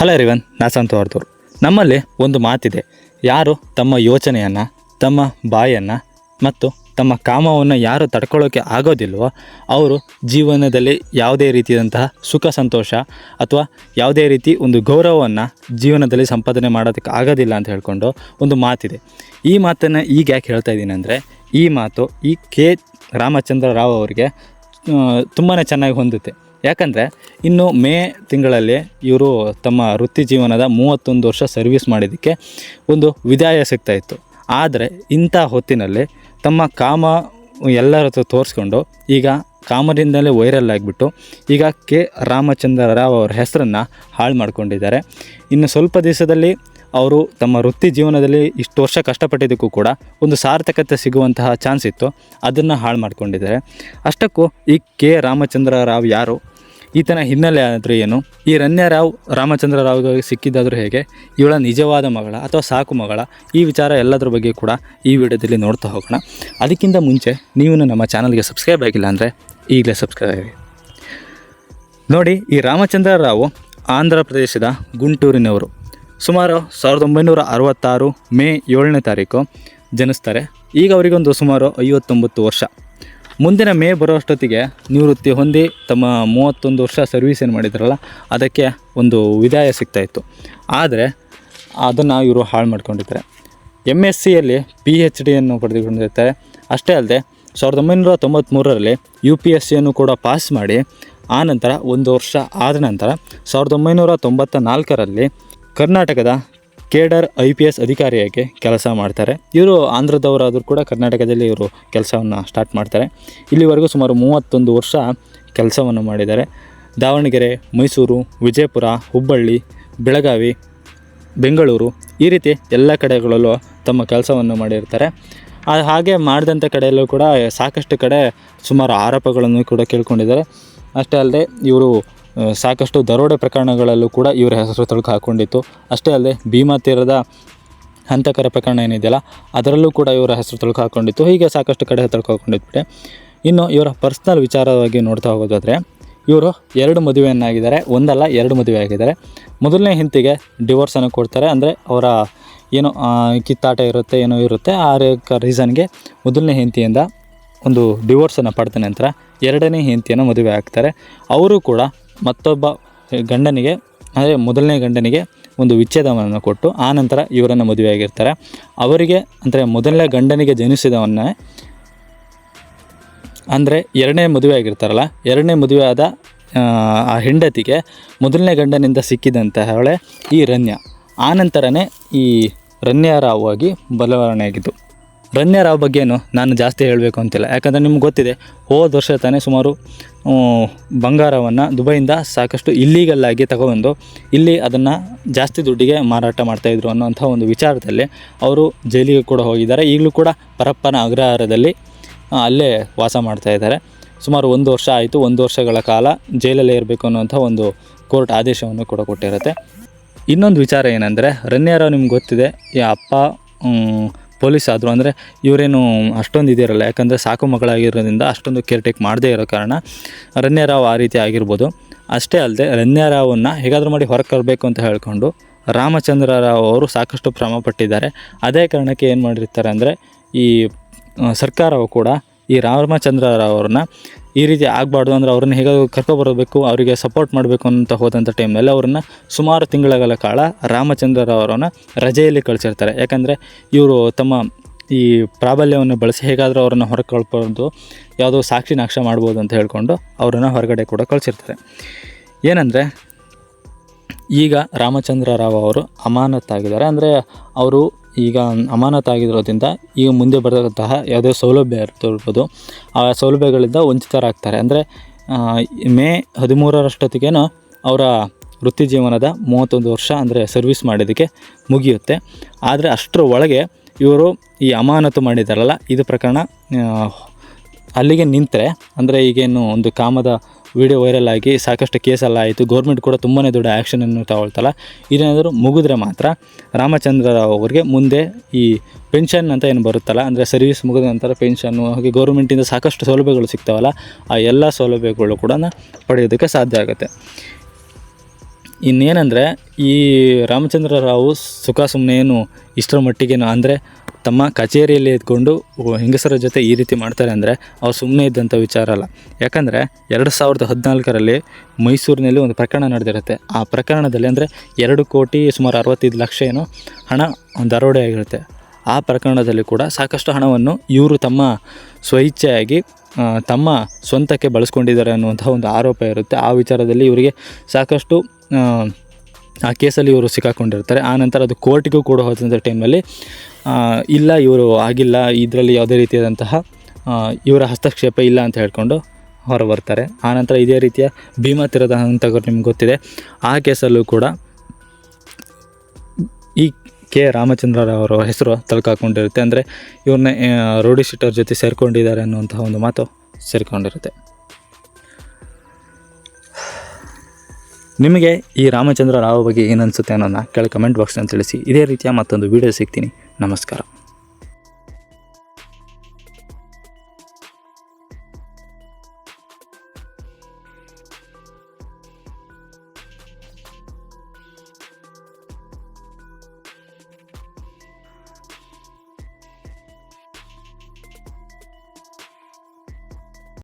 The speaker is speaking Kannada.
ಹಲೋ ರಿವನ್ ನಾಸಂತ ಅವ್ರದವ್ರು ನಮ್ಮಲ್ಲಿ ಒಂದು ಮಾತಿದೆ. ಯಾರು ತಮ್ಮ ಯೋಚನೆಯನ್ನು, ತಮ್ಮ ಬಾಯನ್ನು ಮತ್ತು ತಮ್ಮ ಕಾಮವನ್ನು ಯಾರು ತಡ್ಕೊಳ್ಳೋಕೆ ಆಗೋದಿಲ್ವೋ, ಅವರು ಜೀವನದಲ್ಲಿ ಯಾವುದೇ ರೀತಿಯಾದಂತಹ ಸುಖ, ಸಂತೋಷ ಅಥವಾ ಯಾವುದೇ ರೀತಿ ಒಂದು ಗೌರವವನ್ನು ಜೀವನದಲ್ಲಿ ಸಂಪಾದನೆ ಮಾಡೋದಕ್ಕೆ ಆಗೋದಿಲ್ಲ ಅಂತ ಹೇಳ್ಕೊಂಡು ಒಂದು ಮಾತಿದೆ. ಈ ಮಾತನ್ನು ಈಗ ಯಾಕೆ ಹೇಳ್ತಾ ಇದ್ದೀನಿ ಅಂದರೆ, ಈ ಮಾತು ಈ ಕೆ ರಾಮಚಂದ್ರ ರಾವ್ ಅವರಿಗೆ ತುಂಬಾ ಚೆನ್ನಾಗಿ ಹೊಂದುತ್ತೆ. ಯಾಕಂದರೆ ಇನ್ನು ಮೇ ತಿಂಗಳಲ್ಲಿ ಇವರು ತಮ್ಮ ವೃತ್ತಿ ಜೀವನದ ಮೂವತ್ತೊಂದು ವರ್ಷ ಸರ್ವಿಸ್ ಮಾಡಿದ್ದಕ್ಕೆ ಒಂದು ವಿದಾಯ ಸಿಗ್ತಾ ಇತ್ತು. ಆದರೆ ಇಂಥ ಹೊತ್ತಿನಲ್ಲಿ ತಮ್ಮ ಕಾಮ ಎಲ್ಲರ ಹತ್ರ ತೋರಿಸ್ಕೊಂಡು ಈಗ ಕಾಮದಿಂದಲೇ ವೈರಲ್ ಆಗಿಬಿಟ್ಟು ಈಗ ಕೆ ರಾಮಚಂದ್ರ ರಾವ್ ಅವರ ಹೆಸರನ್ನು ಹಾಳು ಮಾಡ್ಕೊಂಡಿದ್ದಾರೆ. ಇನ್ನು ಸ್ವಲ್ಪ ದಿವಸದಲ್ಲಿ ಅವರು ತಮ್ಮ ವೃತ್ತಿ ಜೀವನದಲ್ಲಿ ಇಷ್ಟು ವರ್ಷ ಕಷ್ಟಪಟ್ಟಿದ್ದಕ್ಕೂ ಕೂಡ ಒಂದು ಸಾರ್ಥಕತೆ ಸಿಗುವಂತಹ ಚಾನ್ಸ್ ಇತ್ತು. ಅದನ್ನು ಹಾಳು ಮಾಡ್ಕೊಂಡಿದ್ದಾರೆ. ಅಷ್ಟಕ್ಕೂ ಈ ಕೆ ರಾಮಚಂದ್ರ ರಾವ್ ಯಾರು? ಈತನ ಹಿನ್ನೆಲೆ ಆದರೂ ಏನು? ಈ ರನ್ಯ ರಾವ್, ರಾಮಚಂದ್ರ ರಾವ್ಗೆ ಸಿಕ್ಕಿದ್ದಾದರೂ ಹೇಗೆ? ಇವಳ ನಿಜವಾದ ಮಗಳ ಅಥವಾ ಸಾಕು ಮಗಳ? ಈ ವಿಚಾರ ಎಲ್ಲದರ ಬಗ್ಗೆ ಕೂಡ ಈ ವಿಡಿಯೋದಲ್ಲಿ ನೋಡ್ತಾ ಹೋಗೋಣ. ಅದಕ್ಕಿಂತ ಮುಂಚೆ ನೀವು ನಮ್ಮ ಚಾನಲ್ಗೆ ಸಬ್ಸ್ಕ್ರೈಬ್ ಆಗಿಲ್ಲ ಅಂದರೆ ಈಗಲೇ ಸಬ್ಸ್ಕ್ರೈಬ್ ಆಗಿ. ನೋಡಿ, ಈ ರಾಮಚಂದ್ರ ರಾವು ಆಂಧ್ರ ಪ್ರದೇಶದ ಗುಂಟೂರಿನವರು. ಸುಮಾರು ಸಾವಿರದ ಒಂಬೈನೂರ ಅರವತ್ತಾರು ಮೇ ಏಳನೇ ತಾರೀಕು ಜನಿಸ್ತಾರೆ. ಈಗ ಅವರಿಗೊಂದು ಸುಮಾರು ಐವತ್ತೊಂಬತ್ತು ವರ್ಷ. ಮುಂದಿನ ಮೇ ಬರೋಷ್ಟೊತ್ತಿಗೆ ನಿವೃತ್ತಿ ಹೊಂದಿ ತಮ್ಮ ಮೂವತ್ತೊಂದು ವರ್ಷ ಸರ್ವಿಸ್ ಏನು ಮಾಡಿದ್ರಲ್ಲ, ಅದಕ್ಕೆ ಒಂದು ವಿದಾಯ ಸಿಗ್ತಾಯಿತ್ತು ಆದರೆ ಅದನ್ನು ಇವರು ಹಾಳು ಮಾಡ್ಕೊಂಡಿದ್ದಾರೆ. ಎಂ ಎಸ್ ಸಿಯಲ್ಲಿ ಪಿ ಎಚ್ ಡಿಯನ್ನು ಪಡೆದುಕೊಂಡಿರ್ತಾರೆ ಅಷ್ಟೇ ಅಲ್ಲದೆ ಸಾವಿರದ ಒಂಬೈನೂರ ತೊಂಬತ್ತ್ಮೂರರಲ್ಲಿ ಯು ಪಿ ಎಸ್ ಸಿಯನ್ನು ಕೂಡ ಪಾಸ್ ಮಾಡಿ, ಆ ನಂತರ ಒಂದು ವರ್ಷ ಆದ ನಂತರ ಸಾವಿರದ ಒಂಬೈನೂರ ತೊಂಬತ್ತ ನಾಲ್ಕರಲ್ಲಿ ಕರ್ನಾಟಕದ ಕೇಡರ್ ಐ ಪಿ ಎಸ್ ಅಧಿಕಾರಿಯಾಗಿ ಕೆಲಸ ಮಾಡ್ತಾರೆ. ಇವರು ಆಂಧ್ರದವರಾದರೂ ಕೂಡ ಕರ್ನಾಟಕದಲ್ಲಿ ಇವರು ಕೆಲಸವನ್ನು ಸ್ಟಾರ್ಟ್ ಮಾಡ್ತಾರೆ. ಇಲ್ಲಿವರೆಗೂ ಸುಮಾರು ಮೂವತ್ತೊಂದು ವರ್ಷ ಕೆಲಸವನ್ನು ಮಾಡಿದ್ದಾರೆ. ದಾವಣಗೆರೆ, ಮೈಸೂರು, ವಿಜಯಪುರ, ಹುಬ್ಬಳ್ಳಿ, ಬೆಳಗಾವಿ, ಬೆಂಗಳೂರು ಈ ರೀತಿ ಎಲ್ಲ ಕಡೆಗಳಲ್ಲೂ ತಮ್ಮ ಕೆಲಸವನ್ನು ಮಾಡಿರ್ತಾರೆ. ಹಾಗೆ ಮಾಡಿದಂಥ ಕಡೆಯಲ್ಲೂ ಕೂಡ ಸಾಕಷ್ಟು ಕಡೆ ಸುಮಾರು ಆರೋಪಗಳನ್ನು ಕೂಡ ಕೇಳ್ಕೊಂಡಿದ್ದಾರೆ. ಅಷ್ಟೇ ಅಲ್ಲದೆ ಇವರು ಸಾಕಷ್ಟು ದರೋಡೆ ಪ್ರಕರಣಗಳಲ್ಲೂ ಕೂಡ ಇವರ ಹೆಸರು ತಳುಕು ಹಾಕ್ಕೊಂಡಿತ್ತು ಅಷ್ಟೇ ಅಲ್ಲದೆ ಭೀಮಾ ತೀರದ ಹಂತಕರ ಪ್ರಕರಣ ಏನಿದೆಯಲ್ಲ, ಅದರಲ್ಲೂ ಕೂಡ ಇವರ ಹೆಸರು ತಳುಕು ಹಾಕ್ಕೊಂಡಿತ್ತು ಹೀಗೆ ಸಾಕಷ್ಟು ಕಡೆ ತಳುಕು ಹಾಕ್ಕೊಂಡಿದ್ಬಿಟ್ಟೆ ಇನ್ನು ಇವರ ಪರ್ಸ್ನಲ್ ವಿಚಾರವಾಗಿ ನೋಡ್ತಾ ಹೋಗೋದಾದರೆ, ಇವರು ಎರಡು ಮದುವೆಯನ್ನಾಗಿದ್ದಾರೆ. ಒಂದಲ್ಲ, ಎರಡು ಮದುವೆ ಆಗಿದ್ದಾರೆ ಮೊದಲನೇ ಹಿಂತಿಗೆ ಡಿವೋರ್ಸನ್ನು ಕೊಡ್ತಾರೆ. ಅಂದರೆ ಅವರ ಏನು ಕಿತ್ತಾಟ ಇರುತ್ತೆ, ಏನೋ ಇರುತ್ತೆ. ಆ ರೀಸನ್ಗೆ ಮೊದಲನೇ ಹೆಂಡತಿಯಿಂದ ಒಂದು ಡಿವೋರ್ಸನ್ನು ಪಡೆದ ನಂತರ ಎರಡನೇ ಹೆಂಡತಿಯನ್ನು ಮದುವೆ ಆಗ್ತಾರೆ ಅವರು ಕೂಡ ಮತ್ತೊಬ್ಬ ಗಂಡನಿಗೆ ಅಂದರೆ ಮೊದಲನೇ ಗಂಡನಿಗೆ ಒಂದು ವಿಚ್ಛೇದವನ್ನು ಕೊಟ್ಟು ಆ ನಂತರ ಇವರನ್ನು ಮದುವೆಯಾಗಿರ್ತಾರೆ. ಅವರಿಗೆ ಅಂದರೆ ಮೊದಲನೇ ಗಂಡನಿಗೆ ಜನಿಸಿದವನ್ನೇ ಅಂದರೆ ಎರಡನೇ ಮದುವೆ ಆಗಿರ್ತಾರಲ್ಲ ಎರಡನೇ ಮದುವೆ ಆದ ಆ, ಹೆಂಡತಿಗೆ ಮೊದಲನೇ ಗಂಡನಿಂದ ಸಿಕ್ಕಿದಂತಹವಳೆ ಈ ರನ್ಯ. ಆ ನಂತರನೇ ಈ ರನ್ಯಾರಾವ್ ಆಗಿ ಬದಲಾವಣೆ ರಾವ್ ಬಗ್ಗೆನು ನಾನು ಜಾಸ್ತಿ ಹೇಳಬೇಕು ಅಂತಿಲ್ಲ. ಯಾಕಂದರೆ ನಿಮ್ಗೆ ಗೊತ್ತಿದೆ, ಹೋದ ವರ್ಷ ತಾನೇ ಸುಮಾರು ಬಂಗಾರವನ್ನು ದುಬೈಯಿಂದ ಸಾಕಷ್ಟು ಇಲ್ಲೀಗಲ್ಲಾಗಿ ತಗೊಬಂದು ಇಲ್ಲಿ ಅದನ್ನು ಜಾಸ್ತಿ ದುಡ್ಡಿಗೆ ಮಾರಾಟ ಮಾಡ್ತಾಯಿದ್ರು ಅನ್ನೋಂಥ ಒಂದು ವಿಚಾರದಲ್ಲಿ ಅವರು ಜೈಲಿಗೆ ಕೂಡ ಹೋಗಿದ್ದಾರೆ. ಈಗಲೂ ಕೂಡ ಪರಪ್ಪನ ಅಗ್ರಹಾರದಲ್ಲಿ ಅಲ್ಲೇ ವಾಸ ಮಾಡ್ತಾಯಿದ್ದಾರೆ ಸುಮಾರು ಒಂದು ವರ್ಷ ಆಯಿತು, ಒಂದು ವರ್ಷಗಳ ಕಾಲ ಜೈಲಲ್ಲೇ ಇರಬೇಕು ಅನ್ನೋಂಥ ಒಂದು ಕೋರ್ಟ್ ಆದೇಶವನ್ನು ಕೂಡ ಕೊಟ್ಟಿರುತ್ತೆ. ಇನ್ನೊಂದು ವಿಚಾರ ಏನಂದರೆ ರನ್ಯಾರಾವ್ ನಿಮ್ಗೆ ಗೊತ್ತಿದೆ, ಈ ಅಪ್ಪ ಪೊಲೀಸ್ ಆದರು ಅಂದರೆ ಇವರೇನು ಅಷ್ಟೊಂದು ಇದಿರಲ್ಲ. ಯಾಕಂದರೆ ಸಾಕು ಮಗಳಾಗಿರೋದ್ರಿಂದ ಅಷ್ಟೊಂದು ಕೇರ್ ಟೇಕ್ ಮಾಡದೇ ಇರೋ ಕಾರಣ ರನ್ಯಾರಾವ್ ಆ ರೀತಿ ಆಗಿರ್ಬೋದು. ಅಷ್ಟೇ ಅಲ್ಲದೆ ರನ್ಯಾರಾವನ್ನು ಹೇಗಾದರೂ ಮಾಡಿ ಹೊರಗೆ ತರಬೇಕು ಅಂತ ಹೇಳ್ಕೊಂಡು ರಾಮಚಂದ್ರ ರಾವ್ ಅವರು ಸಾಕಷ್ಟು ಶ್ರಮ ಪಟ್ಟಿದ್ದಾರೆ ಅದೇ ಕಾರಣಕ್ಕೆ ಏನು ಮಾಡಿರ್ತಾರೆ ಅಂದರೆ ಈ ಸರ್ಕಾರವು ಕೂಡ ಈ ರಾಮಚಂದ್ರ ರಾವ್ ಅವ್ರನ್ನ ಈ ರೀತಿ ಆಗಬಾರ್ದು ಅಂದರೆ ಅವ್ರನ್ನ ಹೇಗಾದರೂ ಕರ್ಕೊಬರಬೇಕು ಅವರಿಗೆ ಸಪೋರ್ಟ್ ಮಾಡಬೇಕು ಅಂತ ಹೋದಂಥ ಟೈಮ್ನಲ್ಲಿ ಅವ್ರನ್ನ ಸುಮಾರು ತಿಂಗಳಗಳ ಕಾಲ ರಾಮಚಂದ್ರ ಅವರನ್ನ ರಜೆಯಲ್ಲಿ ಕಳಿಸಿರ್ತಾರೆ. ಯಾಕಂದರೆ ಇವರು ತಮ್ಮ ಈ ಪ್ರಾಬಲ್ಯವನ್ನು ಬಳಸಿ ಹೇಗಾದರೂ ಅವರನ್ನು ಹೊರಗೆ ಕಳ್ಕೊಂಡು ಯಾವುದೋ ಸಾಕ್ಷಿ ನಾಕ್ಷ ಮಾಡ್ಬೋದು ಅಂತ ಹೇಳ್ಕೊಂಡು ಅವರನ್ನು ಹೊರಗಡೆ ಕೂಡ ಕಳಿಸಿರ್ತಾರೆ. ಏನಂದರೆ ಈಗ ರಾಮಚಂದ್ರ ರಾವ್ ಅವರು ಅಮಾನತಾಗಿದ್ದಾರೆ. ಅಂದರೆ ಅವರು ಈಗ ಅಮಾನತಾಗಿರೋದ್ರಿಂದ ಈಗ ಮುಂದೆ ಬರತಕ್ಕಂತಹ ಯಾವುದೇ ಸೌಲಭ್ಯ ಇರ್ತಿರ್ಬೋದು. ಆ ಸೌಲಭ್ಯಗಳಿಂದ ವಂಚಿತರಾಗ್ತಾರೆ. ಅಂದರೆ ಮೇ ಹದಿಮೂರರಷ್ಟೊತ್ತಿಗೇನೋ ಅವರ ವೃತ್ತಿ ಜೀವನದ ಮೂವತ್ತೊಂದು ವರ್ಷ ಅಂದರೆ ಸರ್ವಿಸ್ ಮಾಡಿದ್ದಕ್ಕೆ ಮುಗಿಯುತ್ತೆ. ಆದರೆ ಅಷ್ಟರ ಒಳಗೆ ಇವರು ಈ ಅಮಾನತು ಮಾಡಿದಾರಲ್ಲ ಇದು ಪ್ರಕರಣ ಅಲ್ಲಿಗೆ ನಿಂತರೆ, ಅಂದರೆ ಈಗೇನು ಒಂದು ಕಾಮದ ವಿಡಿಯೋ ವೈರಲ್ ಆಗಿ ಸಾಕಷ್ಟು ಕೇಸೆಲ್ಲ ಆಯಿತು. ಗೌರ್ಮೆಂಟ್ ಕೂಡ ತುಂಬಾ ದೊಡ್ಡ ಆ್ಯಕ್ಷನನ್ನು ತಗೊಳ್ತಲ್ಲ. ಇದೇನಾದರೂ ಮುಗಿದ್ರೆ ಮಾತ್ರ ರಾಮಚಂದ್ರ ರಾವ್ ಅವರಿಗೆ ಮುಂದೆ ಈ ಪೆನ್ಷನ್ ಅಂತ ಏನು ಬರುತ್ತಲ್ಲ, ಅಂದರೆ ಸರ್ವಿಸ್ ಮುಗಿದ ನಂತರ ಪೆನ್ಷನ್ನು ಹಾಗೆ ಗೌರ್ಮೆಂಟಿಂದ ಸಾಕಷ್ಟು ಸೌಲಭ್ಯಗಳು ಸಿಗ್ತಾವಲ್ಲ, ಆ ಎಲ್ಲ ಸೌಲಭ್ಯಗಳು ಕೂಡ ಪಡೆಯೋದಕ್ಕೆ ಸಾಧ್ಯ ಆಗುತ್ತೆ. ಇನ್ನೇನಂದರೆ ಈ ರಾಮಚಂದ್ರ ರಾವು ಸುಖ ಸುಮ್ಮನೆ ಏನು ಇಷ್ಟರ ಮಟ್ಟಿಗೇನು ಅಂದರೆ ತಮ್ಮ ಕಚೇರಿಯಲ್ಲಿ ಇದ್ಕೊಂಡು ಹೆಂಗಸರ ಜೊತೆ ಈ ರೀತಿ ಮಾಡ್ತಾರೆ ಅಂದರೆ ಅವ್ರು ಸುಮ್ಮನೆ ಇದ್ದಂಥ ವಿಚಾರ ಅಲ್ಲ. ಯಾಕಂದರೆ ಎರಡು ಸಾವಿರದ ಹದಿನಾಲ್ಕರಲ್ಲಿ ಮೈಸೂರಿನಲ್ಲಿ ಒಂದು ಪ್ರಕರಣ ನಡೆದಿರುತ್ತೆ. ಆ ಪ್ರಕರಣದಲ್ಲಿ ಅಂದರೆ ಎರಡು ಕೋಟಿ ಸುಮಾರು ಅರವತ್ತೈದು ಲಕ್ಷ ಏನೋ ಹಣ ದರೋಡೆ ಆಗಿರುತ್ತೆ. ಆ ಪ್ರಕರಣದಲ್ಲಿ ಕೂಡ ಸಾಕಷ್ಟು ಹಣವನ್ನು ಇವರು ತಮ್ಮ ಸ್ವಇಚ್ಛೆಯಾಗಿ ತಮ್ಮ ಸ್ವಂತಕ್ಕೆ ಬಳಸ್ಕೊಂಡಿದ್ದಾರೆ ಅನ್ನುವಂಥ ಒಂದು ಆರೋಪ ಇರುತ್ತೆ. ಆ ವಿಚಾರದಲ್ಲಿ ಇವರಿಗೆ ಸಾಕಷ್ಟು ಆ, ಕೇಸಲ್ಲಿ ಇವರು ಸಿಕ್ಕಾಕೊಂಡಿರ್ತಾರೆ. ಆ ನಂತರ ಅದು ಕೋರ್ಟಿಗೂ ಕೂಡ ಹೋದಂಥ ಟೈಮಲ್ಲಿ ಇಲ್ಲ ಇವರು ಆಗಿಲ್ಲ ಇದರಲ್ಲಿ ಯಾವುದೇ ರೀತಿಯಾದಂತಹ ಇವರ ಹಸ್ತಕ್ಷೇಪ ಇಲ್ಲ ಅಂತ ಹೇಳ್ಕೊಂಡು ಹೊರ ಬರ್ತಾರೆ ಆನಂತರ ಇದೇ ರೀತಿಯ ಭೀಮಾ ತಿರದ ಅಂತ ನಿಮ್ಗೆ ಗೊತ್ತಿದೆ. ಆ ಕೇಸಲ್ಲೂ ಕೂಡ ಈ ಕೆ ರಾಮಚಂದ್ರರಾವ್ ಅವರ ಹೆಸರು ತಳ್ಕಾಕೊಂಡಿರುತ್ತೆ ಅಂದರೆ ಇವ್ರನ್ನ ರೋಡಿ ಶೀಟರ್ ಜೊತೆ ಸೇರಿಕೊಂಡಿದ್ದಾರೆ ಅನ್ನುವಂತಹ ಒಂದು ಮಾತು ಸೇರಿಕೊಂಡಿರುತ್ತೆ. ನಿಮಗೆ ಈ ರಾಮಚಂದ್ರ ರಾವ್ ಬಗ್ಗೆ ಏನು ಅನಿಸುತ್ತೆ ಅನ್ನೋದನ್ನ ಕೆಳಗೆ ಕಮೆಂಟ್ ಬಾಕ್ಸ್ನಲ್ಲಿ ತಿಳಿಸಿ. ಇದೇ ರೀತಿಯ ಮತ್ತೊಂದು ವೀಡಿಯೋ ಸಿಗ್ತೀನಿ. ನಮಸ್ಕಾರ.